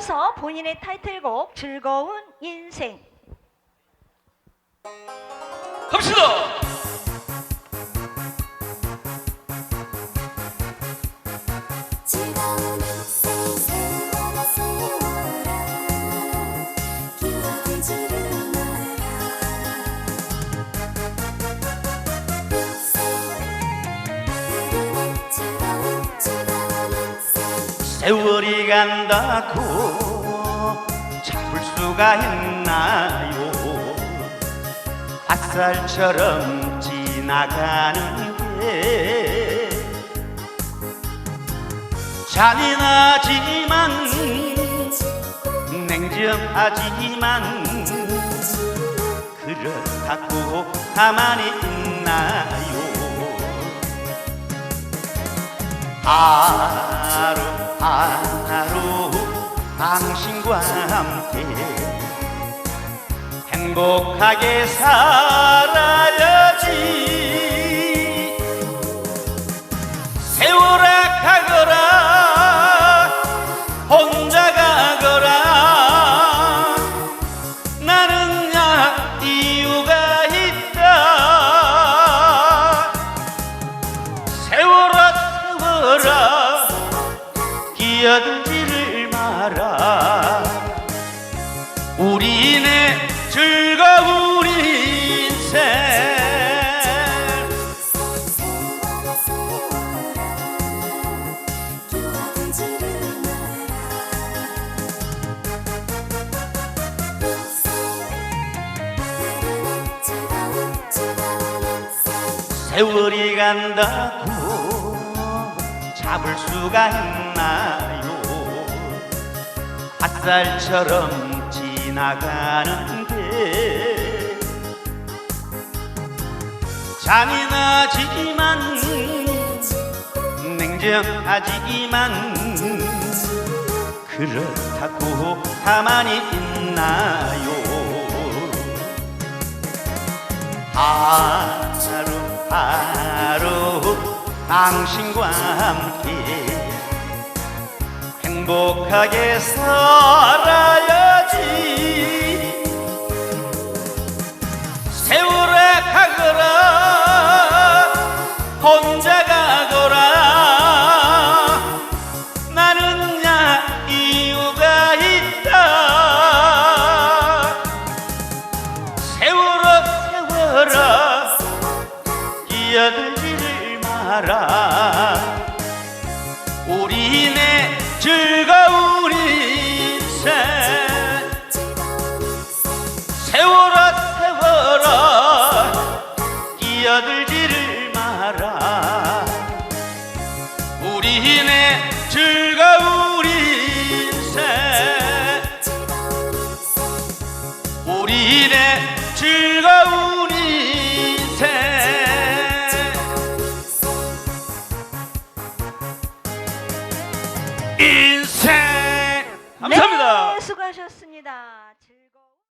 이어서 본인의 타이틀곡 즐거운 인생 갑시다. 간다고 잡을 수가 있나요? 햇살처럼 지나가는데 잔인하지만 냉정하지만 그렇다고 가만히 있나요? 하루 당신과 함께 행복하게 살아야지. 세월아 가거라 혼자 가거라. 나는 야 이유가 있다. 세월아 세월아 끼어들지 를 마라. 우리네 즐거운 인생. 세월이 간다고 잡을 수가 있나요 햇살처럼 지나가는데 잔인하지만 냉정하지만 그렇다고 가만히 있나요? 하루 하루 당신과 함께 행복하게 살아야지. 세월아 가거라 혼자 가거라. 나는 야 이유가 있다. 세월아 세월아 끼어들지를 마라 우리네 즐거운 인생. 세월아 세월아 끼어들지 인생 네, 감사합니다. 네, 수고하셨습니다.